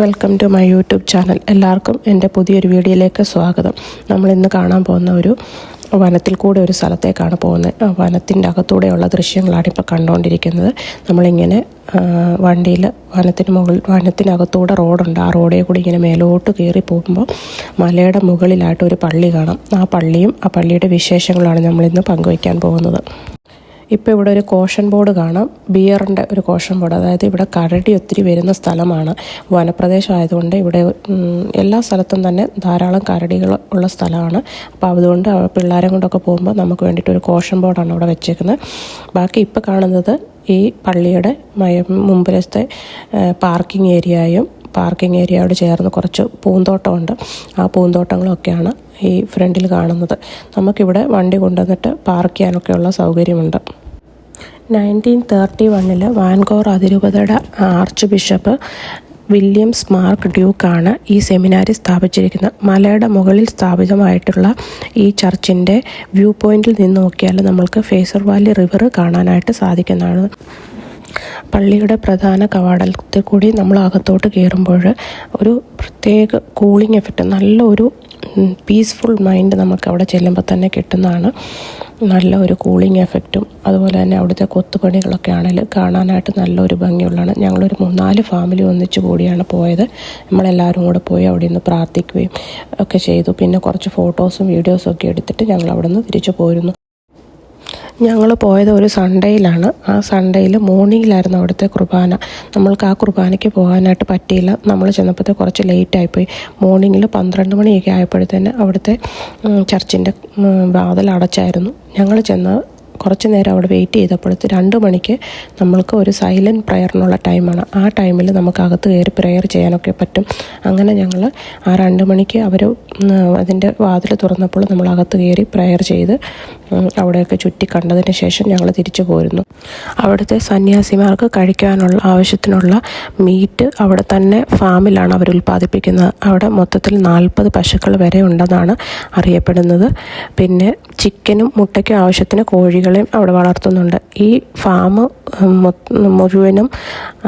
Welcome to my YouTube channel എല്ലാവർക്കും എന്റെ പുതിയൊരു വീഡിയോയിലേക്ക് സ്വാഗതം. നമ്മൾ ഇന്ന് കാണാൻ പോകുന്ന ഒരു വനത്തിൽ കൂടെ ഒരു സ്ഥലത്തേക്കാണ് പോകുന്നത്. വനത്തിന്റെ അകത്തൂടെയുള്ള ദൃശ്യങ്ങളാണ് ഇപ്പോൾ കണ്ടുകൊണ്ടിരിക്കുന്നത്. നമ്മളിങ്ങനെ വണ്ടിയിൽ വനത്തിന് മുകളിൽ വനത്തിനകത്തൂടെ റോഡുണ്ട്. ആ റോഡിൽ കൂടി ഇങ്ങനെ മേലോട്ട് കയറി പോകുമ്പോൾ മലയുടെ മുകളിലായിട്ട് ഒരു പള്ളി കാണാം. ആ പള്ളിയും ആ പള്ളിയുടെ വിശേഷങ്ങളാണ് നമ്മളിന്ന് പങ്കുവയ്ക്കാൻ പോകുന്നത്. ഇപ്പോൾ ഇവിടെ ഒരു കോഷൻ ബോർഡ് കാണാം. ബിയറിന്റെ ഒരു കോഷൻ ബോർഡ്. അതായത് ഇവിടെ കരടി ഒത്തിരി വരുന്ന സ്ഥലമാണ്. വനപ്രദേശം ആയതുകൊണ്ട് ഇവിടെ എല്ലാ സ്ഥലത്തും തന്നെ ധാരാളം കരടികൾ ഉള്ള സ്ഥലമാണ്. അപ്പോൾ അതുകൊണ്ട് പിള്ളേരെ കൊണ്ടൊക്കെ പോകുമ്പോൾ നമുക്ക് വേണ്ടിയിട്ട് ഒരു കോഷൻ ബോർഡാണ് അവിടെ വെച്ചേക്കുന്നത് ബാക്കി ഇപ്പോൾ കാണുന്നത് ഈ പള്ളിയുടെ മയ മുമ്പിലത്തെ പാർക്കിംഗ് ഏരിയയും പാർക്കിംഗ് ഏരിയയോട് ചേർന്ന് കുറച്ച് പൂന്തോട്ടമുണ്ട്. ആ പൂന്തോട്ടങ്ങളൊക്കെയാണ് ഈ ഫ്രണ്ടിൽ കാണുന്നത്. നമുക്കിവിടെ വണ്ടി കൊണ്ടുവന്നിട്ട് പാർക്ക് ചെയ്യാനൊക്കെയുള്ള സൗകര്യമുണ്ട്. നയന്റീൻ തേർട്ടി വണ്ണിൽ വാൻകോർ അതിരൂപതയുടെ ആർച്ച് ബിഷപ്പ് വില്യംസ് മാർക്ക് ഡ്യൂക്കാണ് ഈ സെമിനാരി സ്ഥാപിച്ചിരിക്കുന്നത്. മലയുടെ മുകളിൽ സ്ഥാപിതമായിട്ടുള്ള ഈ ചർച്ചിന്റെ വ്യൂ പോയിന്റിൽ നിന്ന് നോക്കിയാൽ നമ്മൾക്ക് ഫേസർ വാലി റിവർ കാണാനായിട്ട് സാധിക്കുന്നതാണ്. പള്ളിയുടെ പ്രധാന കവാടത്തിൽ കൂടി നമ്മൾ അകത്തോട്ട് കയറുമ്പോൾ ഒരു പ്രത്യേക കൂളിംഗ് എഫക്റ്റ് നല്ല ഒരു പീസ്ഫുൾ മൈൻഡ് നമുക്ക് അവിടെ ചെല്ലുമ്പോൾ തന്നെ കിട്ടുന്നതാണ്. നല്ല ഒരു കൂളിംഗ് എഫക്റ്റും അതുപോലെ തന്നെ അവിടുത്തെ കൊത്തുപണികളൊക്കെ ആണെങ്കിൽ കാണാനായിട്ട് നല്ലൊരു ഭംഗിയുള്ളതാണ്. ഞങ്ങളൊരു മൂന്നാൽ ഫാമിലി ഒന്നിച്ച് കൂടിയാണ് പോയത്. നമ്മളെല്ലാവരും കൂടെ പോയി അവിടെ നിന്ന് പ്രാർത്ഥിക്കുകയും ഒക്കെ ചെയ്തു. പിന്നെ കുറച്ച് ഫോട്ടോസും വീഡിയോസും ഒക്കെ എടുത്തിട്ട് ഞങ്ങൾ അവിടെ നിന്ന് തിരിച്ചു പോരുന്നു. ഞങ്ങൾ പോയത് ഒരു സൺഡേയിലാണ് ആ സൺഡേയിൽ മോർണിംഗിലായിരുന്നു അവിടുത്തെ കുർബാന. നമ്മൾക്ക് ആ കുർബാനയ്ക്ക് പോകാനായിട്ട് പറ്റിയില്ല. നമ്മൾ ചെന്നപ്പോഴത്തെ കുറച്ച് ലേറ്റ് ആയിപ്പോയി. മോർണിംഗിൽ പന്ത്രണ്ട് മണിയൊക്കെ ആയപ്പോഴത്തേന് അവിടുത്തെ ചർച്ചിന്റെ വാതിൽ അടച്ചായിരുന്നു ഞങ്ങൾ ചെന്ന് കുറച്ച് നേരം അവിടെ വെയിറ്റ് ചെയ്തപ്പോഴത്തെ രണ്ട് മണിക്ക് നമ്മൾക്ക് ഒരു സൈലന്റ് പ്രയറിനുള്ള ടൈമാണ് ആ ടൈമിൽ നമുക്ക് അകത്ത് കയറി പ്രയർ ചെയ്യാനൊക്കെ പറ്റും. അങ്ങനെ ഞങ്ങൾ ആ രണ്ട് മണിക്ക് അവർ അതിന്റെ വാതിൽ തുറന്നപ്പോൾ നമ്മൾ അകത്ത് കയറി പ്രയർ ചെയ്ത് അവിടെയൊക്കെ ചുറ്റി കണ്ടതിന് ശേഷം ഞങ്ങൾ തിരിച്ചു പോരുന്നു. അവിടുത്തെ സന്യാസിമാർക്ക് കഴിക്കാനുള്ള ആവശ്യത്തിനുള്ള മീറ്റ് അവിടെ തന്നെ ഫാമിലാണ് അവർ ഉൽപ്പാദിപ്പിക്കുന്നത്. അവിടെ മൊത്തത്തിൽ നാൽപ്പത് പശുക്കൾ വരെ ഉണ്ടെന്നാണ് അറിയപ്പെടുന്നത്. പിന്നെ ചിക്കനും മുട്ടയ്ക്കും ആവശ്യത്തിന് കോഴികളെയും അവിടെ വളർത്തുന്നുണ്ട്. ഈ ഫാം മുഴുവനും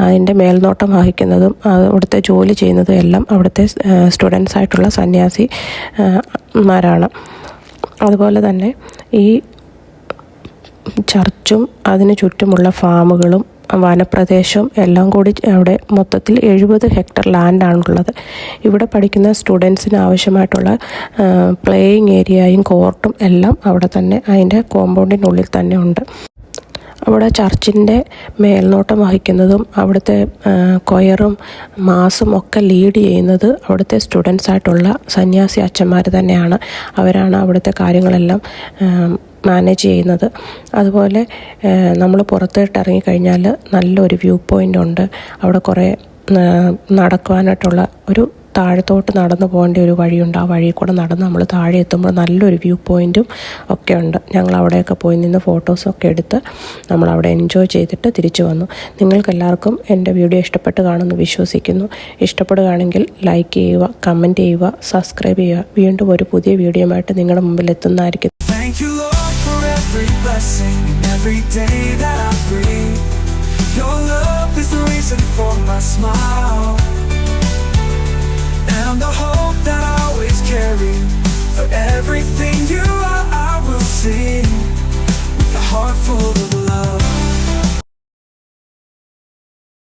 അതിന്റെ മേൽനോട്ടം വഹിക്കുന്നതും അവിടുത്തെ ജോലി ചെയ്യുന്നതും എല്ലാം അവിടുത്തെ സ്റ്റുഡൻസ് ആയിട്ടുള്ള സന്യാസിമാരാണ് അതുപോലെ തന്നെ ഈ ചർച്ചും അതിന് ചുറ്റുമുള്ള ഫാമുകളും വനപ്രദേശവും എല്ലാം കൂടി അവിടെ മൊത്തത്തിൽ എഴുപത് ഹെക്ടർ ലാൻഡാണുള്ളത്. ഇവിടെ പഠിക്കുന്ന സ്റ്റുഡൻസിന് ആവശ്യമായിട്ടുള്ള പ്ലേയിങ് ഏരിയയും കോർട്ടും എല്ലാം അവിടെ തന്നെ അതിന്റെ കോമ്പൗണ്ടിനുള്ളിൽ തന്നെ ഉണ്ട്. അവിടെ ചർച്ചിന്റെ മേൽനോട്ടം വഹിക്കുന്നതും അവിടുത്തെ കൊയറും മാസും ഒക്കെ ലീഡ് ചെയ്യുന്നത് അവിടുത്തെ സ്റ്റുഡൻസ് ആയിട്ടുള്ള സന്യാസി അച്ഛന്മാർ തന്നെയാണ്. അവരാണ് അവിടുത്തെ കാര്യങ്ങളെല്ലാം മാനേജ് ചെയ്യുന്നത്. അതുപോലെ നമ്മൾ പുറത്തോട്ട് ഇറങ്ങിക്കഴിഞ്ഞാൽ നല്ലൊരു വ്യൂ പോയിന്റ് ഉണ്ട്. അവിടെ കുറേ നടക്കുവാനായിട്ടുള്ള ഒരു താഴത്തോട്ട് നടന്നു പോകേണ്ട ഒരു വഴിയുണ്ട്. ആ വഴി കൂടെ നടന്ന് നമ്മൾ താഴെ എത്തുമ്പോൾ നല്ലൊരു വ്യൂ പോയിന്റും ഒക്കെ ഉണ്ട്. ഞങ്ങൾ അവിടെയൊക്കെ പോയി നിന്ന് ഫോട്ടോസൊക്കെ എടുത്ത് നമ്മൾ അവിടെ എൻജോയ് ചെയ്തിട്ട് തിരിച്ചു വന്നു. നിങ്ങൾക്കെല്ലാവർക്കും എന്റെ വീഡിയോ ഇഷ്ടപ്പെട്ട് കാണുമെന്ന് വിശ്വസിക്കുന്നു. ഇഷ്ടപ്പെടുകയാണെങ്കിൽ ലൈക്ക് ചെയ്യുക കമന്റ് ചെയ്യുക സബ്സ്ക്രൈബ് ചെയ്യുക. വീണ്ടും ഒരു പുതിയ വീഡിയോയുമായിട്ട് നിങ്ങളുടെ മുമ്പിൽ എത്തുന്നതായിരിക്കും. Every day that I breathe. Your love is the reason for my smile.